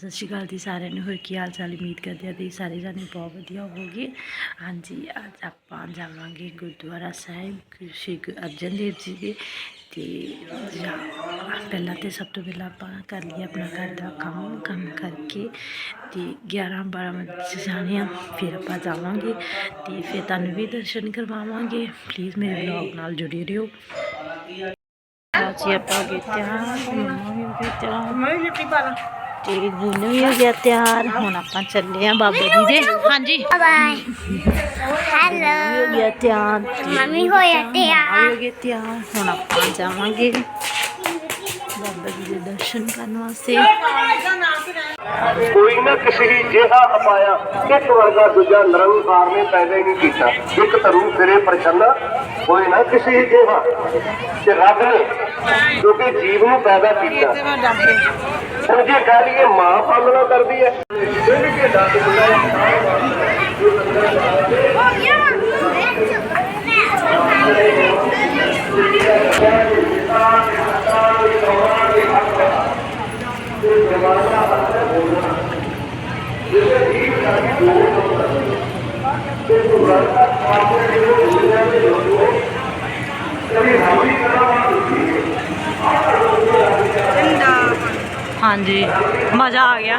ਸਤਿ ਸ਼੍ਰੀ ਅਕਾਲ ਜੀ ਸਾਰਿਆਂ ਨੂੰ। ਹੋਰ ਕੀ ਹਾਲ ਚਾਲ? ਉਮੀਦ ਕਰਦੇ ਹਾਂ ਤੁਸੀਂ ਸਾਰੇ ਜਾਣੇ ਬਹੁਤ ਵਧੀਆ ਹੋਵੋਗੇ। ਹਾਂਜੀ, ਅੱਜ ਆਪਾਂ ਜਾਵਾਂਗੇ ਗੁਰਦੁਆਰਾ ਸਾਹਿਬ ਸ਼੍ਰੀ ਗੁਰੂ ਅਰਜਨ ਦੇਵ ਜੀ ਦੇ ਤੇ ਜਾ ਪਹਿਲਾਂ ਤੇ ਸਭ ਤੋਂ ਪਹਿਲਾਂ ਆਪਾਂ ਕਰ ਲਈਏ ਆਪਣਾ ਘਰ ਦਾ ਕੰਮ ਕੰਮ ਕਰਕੇ ਤੇ 11 12 ਵਜੇ ਜਾਣੇ ਆ ਫਿਰ ਆਪਾਂ ਜਾਵਾਂਗੇ ਤੇ ਫਿਰ ਤੁਹਾਨੂੰ ਵੀ ਦਰਸ਼ਨ ਕਰਵਾਵਾਂਗੇ। ਪਲੀਜ਼ ਮੇਰੇ ਵਲੌਗ ਨਾਲ ਜੁੜੇ ਰਹੋ। ਅੱਜ ਆਪਾਂ ਗਏ ਤਿਆਰ ਮੰਮਾ ਵੀ ਹੋ ਗਏ ਤਿਆਰ ਮੈਂ ਵੀ ਜੁੱਤੀ ਪਾ ਤੇ ਗੁੰਨ ਵੀ ਹੋ ਗਿਆ ਤਿਆਰ। ਹੁਣ ਆਪਾਂ ਚੱਲੇ ਆ ਬਾਬਾ ਜੀ ਦੇ। ਹਾਂਜੀ। ਬਾਏ ਵੀ ਹੋ ਹੈਲੋ ਗਿਆ ਤਿਆਰ। ਮੰਮੀ ਹੋਇਆ ਤਿਆਰ। ਹੋ ਗਏ ਤਿਆਰ। ਹੁਣ ਆਪਾਂ ਜਾਵਾਂਗੇ ਬਾਬਾ ਜੀ ਦੇ ਦਰਸ਼ਨ ਕਰਨ ਵਾਸਤੇ। ਕੋਈ ਨਾ ਕਿਸੇ ਹੀ ਜਿਹਾ ਅਪਾਇਆ ਇੱਕ ਵਰਗਾ ਦੂਜਾ ਨਿਰੰਕਾਰ ਨੇ ਪੈਦਾ ਹੀ ਨਹੀਂ ਕੀਤਾ। ਇੱਕ ਧਰੂ ਫਿਰੇ ਪ੍ਰਛੰਨਾ ਕੋਈ ਨਾ ਕਿਸੇ ਹੀ ਜਿਹਾ ਤੇ ਰੱਬ ਨੇ ਜੋ ਜੀਵ ਨੂੰ ਪੈਦਾ ਕੀਤਾ। ਹੁਣ ਜੇ ਕਹਿ ਲਈਏ ਮਾਂ ਪਾਲਣਾ ਕਰਦੀ ਹੈ, ਫਿਰ ਵੀ ਢਾਡ ਬੁਲਾਇਆ ਹਾਂਜੀ ਮਜ਼ਾ ਆ ਗਿਆ।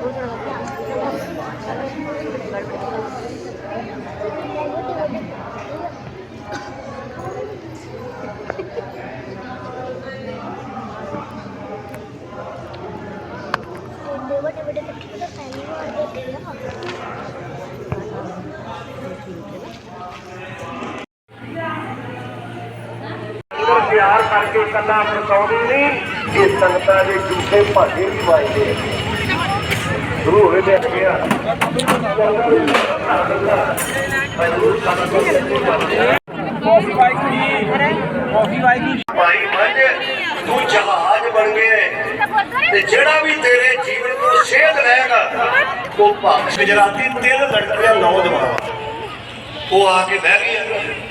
ਪੁੱਤ ਦੇਣਾ ਪੈਣਾ ਕੀ ਰਹੇ ਕਈਆਂ ਦੀ ਪੂਜਾ ਕਰ ਤੇ ਨਾ ਕਰਦੀ ਵੱਡੇ ਵੱਡੇ ਇਕੱਠੇ ਤਾਂ ਪਹਿਲੀ ਵਾਰ ਦੇ ਆ ਉਹ ਪਿਆਰ ਕਰਕੇ ਕੱਲਾ ਪਰਸਾਉਂਦੀ ਨਹੀਂ ਇਹ ਸੰਗਤਾਂ ਦੇ ਝੂਠੇ ਭਾਗੇ ਵੀ ਵਾਜਦੇ ਸ਼ੁਰੂ ਹੋਏ ਤੇ ਗਿਆ ਕਾਫੀ ਵਾਹਿਗੁਰੂ ਜੀ ਕਾਫੀ ਵਾਹਿਗੁਰੂ ਜੀ ਭਾਈ ਮੰਝ ਤੂੰ ਜਹਾਜ਼ ਬਣ ਗਏ ਤੇ ਜਿਹੜਾ ਵੀ ਤੇਰੇ ਜੀਵਨ ਤੋਂ ਸੇਧ ਲਏਗਾ ਉਹ ਭਾਗ ਗੁਜਰਾਤੀ ਤਿੰਨ ਲੜਕੀਆਂ ਨੌਜਵਾਨ ਉਹ ਆ ਕੇ ਬਹਿ ਗਈਆਂ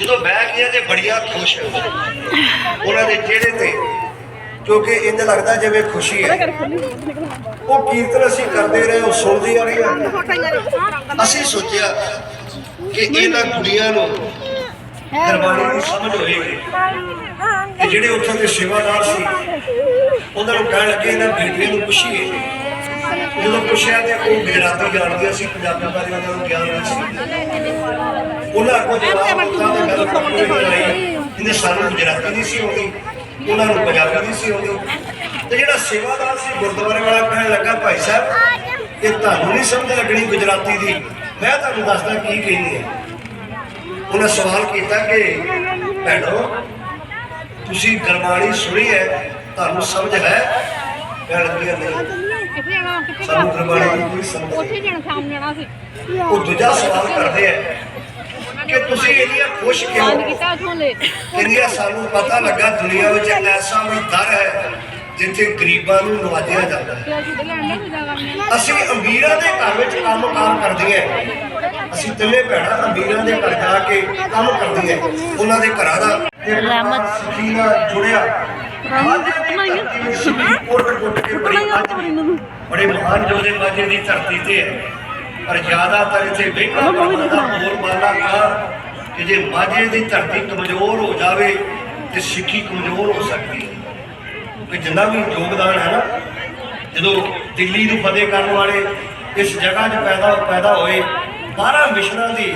ਜਦੋਂ ਬਹਿ ਗਿਆ ਤੇ ਬੜੀਆਂ ਖੁਸ਼ ਉਹਨਾਂ ਦੇ ਚਿਹਰੇ ਤੇ, ਕਿਉਂਕਿ ਇੰਜ ਲੱਗਦਾ ਜਿਵੇਂ ਖੁਸ਼ੀ ਹੈ। ਉਹ ਕੀਰਤਨ ਅਸੀਂ ਕਰਦੇ ਰਹੇ, ਉਹ ਸੁਣਦੀ ਆ ਰਹੀ ਆ। ਅਸੀਂ ਸੋਚਿਆ ਕਿ ਇਹਨਾਂ ਕੁੜੀਆਂ ਨੂੰ ਦਰਬਾਰੀ ਦੀ ਸਮਝ ਹੋਏਗੀ ਜਿਹੜੇ ਉੱਥੋਂ ਦੇ ਸੇਵਾਦਾਰ ਸੀ, ਉਹਨਾਂ ਨੂੰ ਕਹਿਣ ਲੱਗੇ, ਇਹਨਾਂ ਬੇਟੀਆਂ ਨੂੰ ਪੁੱਛੀਏ। ਜਦੋਂ ਪੁੱਛਿਆ ਤੇ ਉਹ ਗੁਜਰਾਤੀ ਜਾਣਦੀਆਂ ਸੀ ਪੰਜਾਬੀ ਬਾਰੇ ਉਹਨਾਂ ਨੂੰ ਗਿਆਨ ਨਹੀਂ ਸੀ। ਉਹਨਾਂ ਕੋਲ ਜਵਾਬ ਦਿੱਤਾ ਤੇ ਗੱਲ ਕੋਈ ਇਹਨੇ ਸਾਨੂੰ ਗੁਜਰਾਤੀ ਨਹੀਂ ਸੀ ਆਉਂਦੀ, ਉਹਨਾਂ ਨੂੰ ਪੰਜਾਬੀ ਨਹੀਂ ਸੀ ਆਉਂਦੀ। ਤੇ ਜਿਹੜਾ ਸੇਵਾਦਾਰ ਸੀ, ਗੁਰਦੁਆਰੇ ਵਾਲਾ ਕਹਿਣ ਲੱਗਾ, ਭਾਈ ਸਾਹਿਬ, ਇਹ ਤੁਹਾਨੂੰ ਨਹੀਂ ਸਮਝ ਲੱਗਣੀ ਗੁਜਰਾਤੀ ਦੀ। ਮੈਂ ਤੁਹਾਨੂੰ ਦੱਸਦਾ ਕੀ ਕਹਿੰਦੀ ਹੈ। ਉਹਨੇ ਸਵਾਲ ਕੀਤਾ ਕਿ, ਭੈਣੋ, ਤੁਸੀਂ ਗਰਮਾਲੀ ਸੁਣੀ ਹੈ, ਤੁਹਾਨੂੰ ਸਮਝ ਹੈ ਕਹਿਣ ਲੱਗੀ ਨਹੀਂ। ਕਿੱਥੇ ਜਾਣਾ? ਦੀ ਕੋਈ ਸਮਝ ਉੱਥੇ ਨਹੀਂ ਜਾਣਾ ਸ਼ਾਮ ਨੂੰ ਜਾਣਾ ਸੀ। ਉਹ ਦੂਜਾ ਸਵਾਲ ਕਰਦੇ ਹੈ ਕਿ ਤੁਸੀਂ ਇੰਨੀਆਂ ਖੁਸ਼ ਕਿਉਂ ਬੰਦ ਕੀਤਾ ਉਥੋਂ ਲੈ ਕਹਿੰਦੀਆਂ ਸਾਨੂੰ ਪਤਾ ਲੱਗਾ ਦੁਨੀਆ ਵਿੱਚ ਐਸਾ ਵੀ ਦਰ ਹੈ ਜਿੱਥੇ ਗਰੀਬਾਂ ਨੂੰ ਨਵਾਜਿਆ ਜਾਂਦਾ ਹੈ। ਤੇ ਅਸੀਂ ਤੇ ਲੈਣ ਦੇ ਪੂਜਾ ਕਰਨੀ ਅਸੀਂ ਅਮੀਰਾਂ ਦੇ ਘਰ ਵਿੱਚ ਕੰਮ ਕਾਰ ਕਰਦੀਆਂ ਅਸੀਂ ਤਿੰਨੇ ਭੈਣਾਂ ਅਮੀਰਾਂ ਦੇ ਘਰ ਜਾ ਕੇ ਕੰਮ ਕਰਦੀਆਂ ਉਹਨਾਂ ਦੇ ਘਰਾਂ ਦਾ ਰਹਿਮਤ। ਨਾਲ ਜੁੜਿਆ। ਕੋਟ ਕੋਟ ਅੱਜ ਵੀ ਬੜੇ ਮਹਾਨ ਯੋਧੇ ਮਾਝੇ ਦੀ ਧਰਤੀ ਤੇ ਹੈ। ਪਰ ਜ਼ਿਆਦਾਤਰ ਇੱਥੇ ਬੈਠਾ ਹੋਰ ਮਾਨਾ ਕਾ ਕਿ ਜੇ ਮਾਝੇ ਦੀ ਧਰਤੀ ਕਮਜ਼ੋਰ ਹੋ ਜਾਵੇ ਤੇ ਸਿੱਖੀ ਕਮਜ਼ੋਰ ਹੋ ਸਕਦੀ ਹੈ। ਕਿ ਜਿੰਨਾ ਵੀ ਯੋਗਦਾਨ ਹੈ ਨਾ ਜਦੋਂ ਦਿੱਲੀ ਨੂੰ ਫਤਿਹ ਕਰਨ ਵਾਲੇ ਇਸ ਜਗ੍ਹਾ 'ਚ ਪੈਦਾ ਪੈਦਾ ਹੋਏ 12 ਮਿਸ਼ਨਾਂ ਦੀ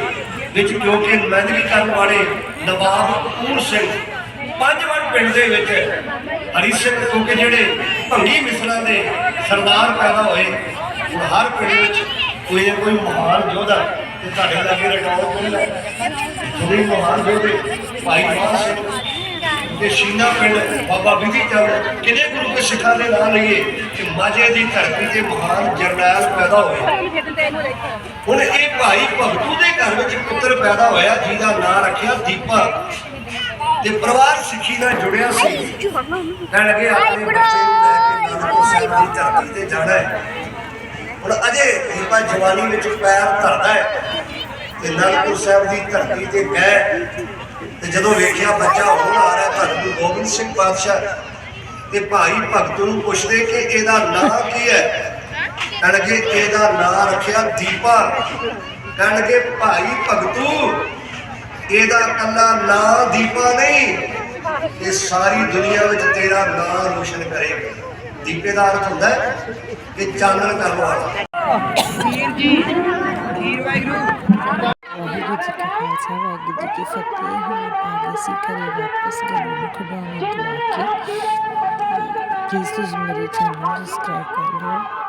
ਵਿੱਚ ਕਿਉਂਕਿ ਨੁਮਾਇੰਦਗੀ ਕਰਨ ਵਾਲੇ ਨਵਾਬ ਕਪੂਰ ਸਿੰਘ ਪੰਜਵਨ ਪਿੰਡ ਦੇ ਵਿੱਚ ਹਰੀ ਸਿੰਘ ਕਿਉਂਕਿ ਜਿਹੜੇ ਭੰਗੀ ਮਿਸਲਾਂ ਦੇ ਸਰਦਾਰ ਪੈਦਾ ਹੋਏ ਹੁਣ ਹਰ ਪਿੰਡ ਵਿੱਚ ਕੋਈ ਨਾ ਕੋਈ ਮਹਾਨ ਯੋਧਾ ਤੇ ਤੁਹਾਡੇ ਲਾਗੇ ਰਿਕਾਰਡ ਕੋਈ ਹੈ ਜਿਹੜੇ ਮਹਾਨ ਯੋਧੇ ਭਾਈ ਮਾਨ ਸਿੰਘ ਤੇ ਸ਼ੀਨਾ ਪਿੰਡ ਬਾਬਾ ਵਿਧੀ ਚੰਦ ਕਿਹਨੇ ਗੁਰੂ ਕੇ ਸਿੱਖਾਂ ਦੇ ਨਾਂ ਲਈਏ ਕਿ ਮਾਝੇ ਦੀ ਧਰਤੀ ਤੇ ਮਹਾਨ ਜਰਨੈਲ ਪੈਦਾ ਹੋਏ। ਹੁਣ ਇਹ ਭਾਈ ਭਗਤੂ ਦੇ ਘਰ ਵਿੱਚ ਪੁੱਤਰ ਪੈਦਾ ਹੋਇਆ ਜਿਹਦਾ ਨਾਂ ਰੱਖਿਆ ਦੀਪਾ। ਤੇ ਪਰਿਵਾਰ ਸਿੱਖੀ ਨਾਲ ਜੁੜਿਆ ਸੀ। ਕਹਿਣ ਲੱਗੇ ਆਪਣੇ ਬੱਚੇ ਨੂੰ ਲੈ ਕੇ ਦੀ ਧਰਤੀ ਤੇ ਜਾਣਾ ਹੈ। ਹੁਣ ਅਜੇ ਦੀਪਾ ਜਵਾਨੀ ਵਿੱਚ ਪੈਰ ਧਰਦਾ ਹੈ ਤੇ ਨਾਨਕਪੁਰ ਸਾਹਿਬ ਦੀ ਧਰਤੀ ਤੇ ਗਏ ਤੇ ਜਦੋਂ ਵੇਖਿਆ ਬੱਚਾ ਹੋਣ ਆ ਰਿਹਾ ਧੰਨ ਗੁਰੂ ਗੋਬਿੰਦ ਸਿੰਘ ਪਾਤਸ਼ਾਹ, ਤੇ ਭਾਈ ਭਗਤ ਨੂੰ ਪੁੱਛਦੇ ਕਿ ਇਹਦਾ ਨਾਂ ਕੀ ਹੈ? ਕਹਿਣਗੇ ਇਹਦਾ ਨਾਂ ਰੱਖਿਆ ਦੀਪਾ। ਕਹਿਣਗੇ ਭਾਈ ਭਗਤੂ, ਇਹਦਾ ਕੱਲਾ ਨਾਂ ਦੀਪਾ ਨਹੀਂ, ਇਹ ਸਾਰੀ ਦੁਨੀਆ ਵਿੱਚ ਤੇਰਾ ਨਾਂ ਰੋਸ਼ਨ ਕਰੇਗਾ। ਦੀਪੇ ਦਾ ਅਰਥ ਹੁੰਦਾ ਹੈ ਕਿ ਚਾਨਣ ਕਰਨ ਵਾਲਾ। ਵੀਰ ਜੀ ਵੀਰ ਵਾਹਿਗੁਰੂ। ਵਾਹਿਗੁਰੂ ਜੀ ਕਾ ਖਾਲਸਾ ਵਾਹਿਗੁਰੂ ਜੀ ਕੀ ਫਤਿਹ। ਹੁਣ ਆਪਾਂ ਆ ਗਏ ਸੀ ਘਰੇ ਵਾਪਸ ਗਲੇ ਨੂੰ ਖਿਡੌਣੇ ਦਵਾ ਕੇ ਪਲੀਜ਼ ਤੁਸੀਂ ਮੇਰੇ ਚੈਨਲ ਨੂੰ ਸਬਸਕ੍ਰਾਈਬ ਕਰ ਲਓ